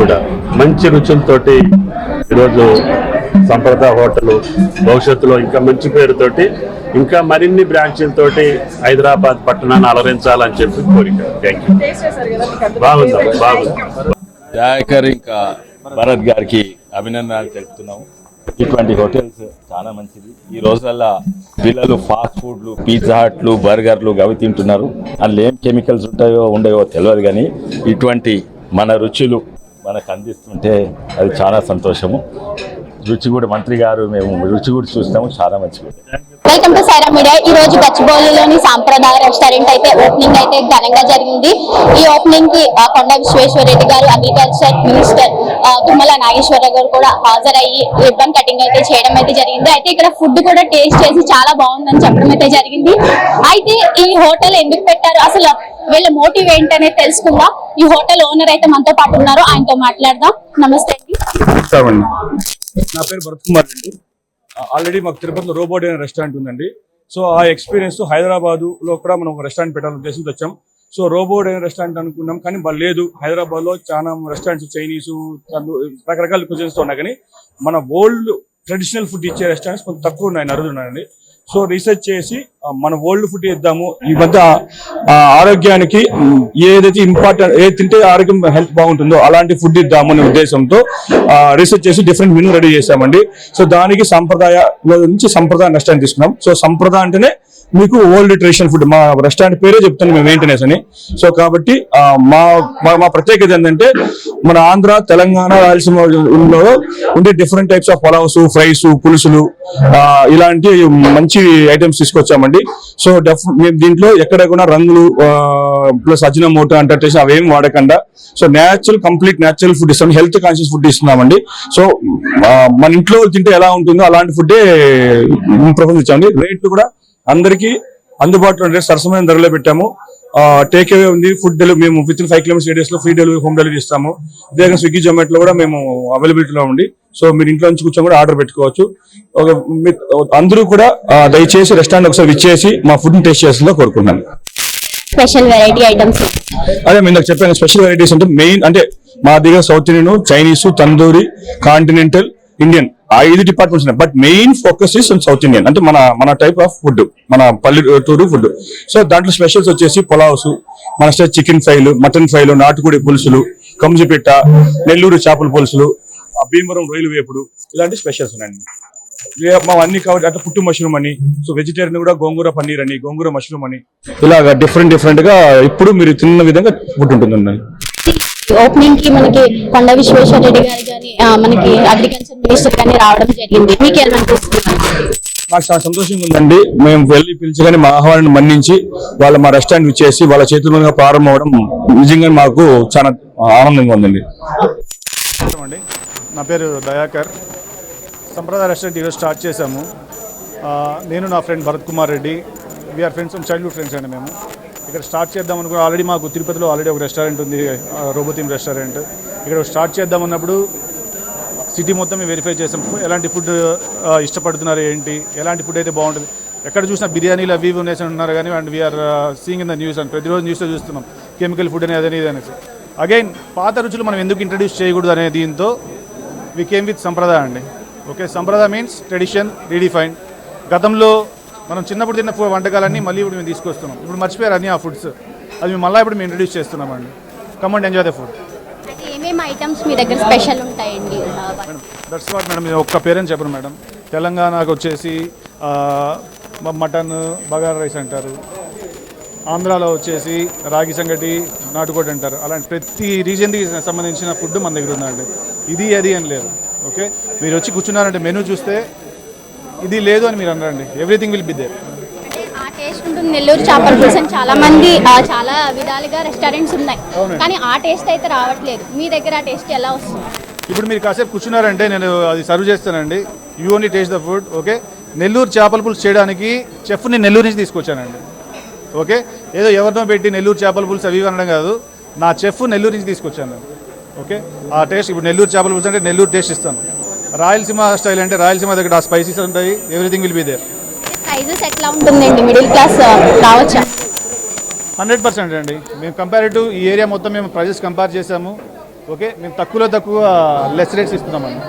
కూడా మంచి రుచులతోటి ఈరోజు సంప్రద హోటల్ భవిష్యత్తులో ఇంకా మంచి పేరుతోటి ఇంకా మరిన్ని బ్రాంచీలతోటి హైదరాబాద్ పట్టణాన్ని అలరించాలని చెప్పి కోరిక. థ్యాంక్ యూ బాగుంది. బాగుంది దయాకర్ ఇంకా భరత్ గారికి అభినందనలు తెలుపుతున్నాము. ఇటువంటి హోటల్స్ చాలా మంచిది. ఈ రోజుల్లో పిల్లలు ఫాస్ట్ ఫుడ్లు పిజ్జా హట్లు బర్గర్లు అవి తింటున్నారు. అందులో ఏం కెమికల్స్ ఉంటాయో ఉండవో తెలియదు కానీ ఇటువంటి మన రుచులు మనకు అందిస్తుంటే అది చాలా సంతోషము. రుచి కూడా మంత్రి గారు మేము రుచి కూడా చూస్తాము చాలా మంచిగా వెల్కమ్ టు సైరా మీడియా ఈ రోజు గచ్చిబౌలిలోని సాంప్రదాయ రెస్టారెంట్ అయితే ఓపెనింగ్ అయితే ఘనంగా జరిగింది. ఈ ఓపెనింగ్కి కొండ విశ్వేశ్వర రెడ్డి గారు అగ్రికల్చర్ మినిస్టర్ తుమ్మల నాగేశ్వరరావు గారు కూడా హాజరయ్యి రిబ్బన్ కటింగ్ అయితే చేయడం అయితే జరిగింది. అయితే ఇక్కడ ఫుడ్ కూడా టేస్ట్ చేసి చాలా బాగుందని చెప్పడం అయితే జరిగింది. అయితే ఈ హోటల్ ఎందుకు పెట్టారు? అసలు వీళ్ళ మోటివ్ ఏంటనేది తెలుసుకుందాం. ఈ హోటల్ ఓనర్ అయితే మనతో పాటు ఉన్నారు. ఆయనతో మాట్లాడదాం. నమస్తే అండి. నా పేరు భరత్ కుమార్ అండి. ఆల్రెడీ మాకు తిరుపతిలో రోబోట్ అనే రెస్టారెంట్ ఉందండి. సో ఆ ఎక్స్పీరియన్స్ హైదరాబాద్లో కూడా మనం ఒక రెస్టారెంట్ పెట్టాలని ఉద్దేశంతో వచ్చాం. సో రోబోట్ అనే రెస్టారెంట్ అనుకున్నాం కానీ మళ్ళీ లేదు. హైదరాబాద్లో చాలా రెస్టారెంట్స్ చైనీస్ రకరకాల cuisines ఉన్నాయి కానీ మన ఓల్డ్ ట్రెడిషనల్ ఫుడ్ ఇచ్చే రెస్టారెంట్స్ కొంచెం తక్కువ ఉన్నాయి నరుదు ఉన్నాయండి సో రీసెర్చ్ చేసి మన ఓల్డ్ ఫుడ్ ఇద్దాము. ఈ మధ్య ఆరోగ్యానికి ఏదైతే ఇంపార్టెంట్ ఏది తింటే ఆరోగ్యం హెల్త్ బాగుంటుందో అలాంటి ఫుడ్ ఇద్దాము అనే ఉద్దేశంతో రీసెర్చ్ చేసి డిఫరెంట్ మెనూ రెడీ చేశామండి. సో దానికి సంప్రదాయ నుంచి సంప్రదాయ రెస్టారెంట్ తీసుకున్నాం. సో సంప్రదాయ అంటేనే మీకు ఓల్డ్ ట్రెడిషనల్ ఫుడ్ మా రెస్టారెంట్ పేరే చెప్తాను మేము మెయింటెనెన్స్ అని. సో కాబట్టి మా మా- మా ప్రత్యేకత ఏంటంటే మన ఆంధ్ర తెలంగాణ రాయలసీమలో ఉండే different types of pulaos fries పులుసులు ఇలాంటి మంచి ఐటమ్స్ తీసుకొచ్చామండి. సో డెఫ్ మేము దీంట్లో ఎక్కడ కూడా రంగులు ప్లస్ అజినమోటో అంటే అవేం వాడకుండా. So natural complete natural food ఇస్తాం. హెల్త్ కాన్షియస్ ఫుడ్ ఇస్తున్నామండి. సో మన ఇంట్లో తింటే ఎలా ఉంటుందో అలాంటి ఫుడ్డే ప్రపంచం ఇచ్చామండి రేట్లు కూడా అందరికీ అందుబాటులో ఉండే సరసమైన ధరలో పెట్టాము. టేక్ అవే ఉంది. ఫుడ్ డెలివరీ మేము విత్ ఇన్ ఫైవ్ కిలోమీటర్స్ రేడియస్లో ఫ్రీ డెలివరీ హోమ్ డెలివరీ ఇస్తాము. అదేవిధంగా స్విగ్గీ జొమాటోలో కూడా మేము అవైలబిలిటీలో ఉండి సో మీరు ఇంట్లో నుంచి కూర్చొని కూడా ఆర్డర్ పెట్టుకోవచ్చు. అందరూ కూడా దయచేసి రెస్టారెంట్ ఒకసారి ఇచ్చేసి మా ఫుడ్ టేస్ట్ చేస్తుందో కోరుకుంటున్నాను. స్పెషల్ వెరైటీ ఐటమ్స్ అదే మీరు నాకు చెప్పాను స్పెషల్ వెరైటీస్ అంటే మెయిన్ అంటే మా దగ్గర South Indian Chinese tandoori continental Indian ఆ ఐదు డిపార్ట్మెంట్స్ ఉన్నాయి. But main focus is South Indian అంటే మన మన టైప్ ఆఫ్ ఫుడ్ మన పల్లెటూరు ఫుడ్ సో దాంట్లో స్పెషల్స్ వచ్చేసి పులావ్స్ మన చికెన్ ఫ్రైలు మటన్ ఫ్రైలు నాటుకోడి పులుసులు కంజిపిట్ట నెల్లూరు చేపల పులుసులు భీమవరం రొయ్యలు వేపుడు ఇలాంటి స్పెషల్స్ ఉన్నాయండి. అన్ని కాబట్టి అట్లా పుట్టు మష్రూమ్ అని సో వెజిటేరియన్ కూడా గోంగూర పన్నీర్ అని గోంగూర మష్రూమ్ అని ఇలాగా డిఫరెంట్ డిఫరెంట్గా ఇప్పుడు మీరు తిన్న విధంగా ఫుడ్ ఉంటుందండి. ఓపెనింగ్కి మనకి కొండ విశ్వేశ్వర రెడ్డి గారు కానీ మనకి అగ్రికల్చర్ మినిస్టర్ కానీ రావడం జరిగింది. మీకు ఏమనిపిస్తుంది నాకు చాలా సంతోషంగా ఉందండి. మేము వెళ్ళి పిలిచగానే మా ఆహ్వానాన్ని మన్నించి వాళ్ళ మా రెస్టారెంట్ ఇచ్చేసి వాళ్ళ చేతుల మీదుగా ప్రారంభం అవడం నిజంగా మాకు చాలా ఆనందంగా ఉందండి. నా పేరు దయాకర్. సంప్రదాయ రెస్టారెంట్ ఈరోజు స్టార్ట్ చేశాము. నేను నా friend Bharat Kumar Reddy. We are friends childhood friends అండి మేము. ఇక్కడ స్టార్ట్ చేద్దాం అనుకున్న ఆల్రెడీ మాకు తిరుపతిలో ఆల్రెడీ ఒక రెస్టారెంట్ ఉంది రోబోతిమ్ రెస్టారెంట్. ఇక్కడ స్టార్ట్ చేద్దాం అన్నప్పుడు సిటీ మొత్తం మేము వెరిఫై చేసాం. ఎలాంటి ఫుడ్ ఇష్టపడుతున్నారు ఏంటి ఎలాంటి ఫుడ్ అయితే బాగుంటుంది. ఎక్కడ చూసినా బిర్యానీలు అవి ఇవి ఉన్నాయి ఉన్నారు కానీ and we are seeing in the news and ప్రతిరోజు న్యూస్లో చూస్తున్నాం. కెమికల్ ఫుడ్ అనేది అదని ఇది అనేసి. అగైన్ పాత రుచులు మనం ఎందుకు ఇంట్రడ్యూస్ చేయకూడదు అనే దీంతో వి కేమ్ విత్ సంప్రదాయ అండి. ఓకే సంప్రదాయ మీన్స్ ట్రెడిషన్ రీడిఫైన్ గతంలో మనం చిన్నప్పుడు తిన్న వంటకాలన్నీ మళ్ళీ ఇప్పుడు మేము తీసుకొస్తున్నాం. ఇప్పుడు మర్చిపోయారు అన్ని ఆ ఫుడ్స్ అది మేము మళ్ళీ ఇప్పుడు మేము ఇంట్రడ్యూస్ చేస్తున్నామండి come and enjoy the food అంటే ఏమేమి ఐటమ్స్ మీ దగ్గర స్పెషల్ ఉంటాయండి? మేడం దట్స్ వాట్ మేడం ఒక్క పేరెంట్ చెప్పను మేడం తెలంగాణకు వచ్చేసి మటన్ బగారా రైస్ అంటారు. ఆంధ్రాలో వచ్చేసి రాగి సంగటి నాటుకోటి అంటారు. అలాంటి ప్రతి రీజియన్కి సంబంధించిన ఫుడ్ మన దగ్గర ఉందండి. ఇది అది అని లేదు. ఓకే మీరు వచ్చి కూర్చున్నారంటే మెనూ చూస్తే ఇది లేదు అని మీరు అనరండి. Everything will be there taste ఉంటుంది. నెల్లూరు చేపల పులుసు అని చాలా మంది చాలా విధాలుగా రెస్టారెంట్స్ ఉన్నాయి. కానీ ఆ టేస్ట్ అయితే రావట్లేదు. మీ దగ్గర ఆ టేస్ట్ ఎలా వస్తుంది? ఇప్పుడు మీరు కాసేపు కూర్చున్నారంటే నేను అది సర్వ్ చేస్తానండి. You only taste the food okay Nellore చేపల పులుసు చేయడానికి చెఫ్ని నెల్లూరు నుంచి తీసుకొచ్చానండి. ఓకే ఏదో ఎవరినో పెట్టి నెల్లూరు చేపల పులుసు అవి అనడం కాదు. నా చెఫ్ నెల్లూరు నుంచి తీసుకొచ్చాను. ఓకే? ఆ టేస్ట్ ఇప్పుడు నెల్లూరు చేపల పులుసు అంటే నెల్లూరు టేస్ట్ ఇస్తాను. రాయలసీమ స్టైల్ అంటే రాయలసీమ దగ్గర ఆ స్పైసీస్ ఉంటాయి everything will be there prices ఎట్లా ఉంటుందండి? మిడిల్ క్లాస్ రావచ్చా? హండ్రెడ్ పర్సెంట్ అండి. మేము కంపారిటివ్ ఈ ఏరియా మొత్తం మేము ప్రైజెస్ కంపేర్ చేసాము ఓకే? మేము తక్కువలో తక్కువ లెస్ రేట్స్ ఇస్తున్నామండి.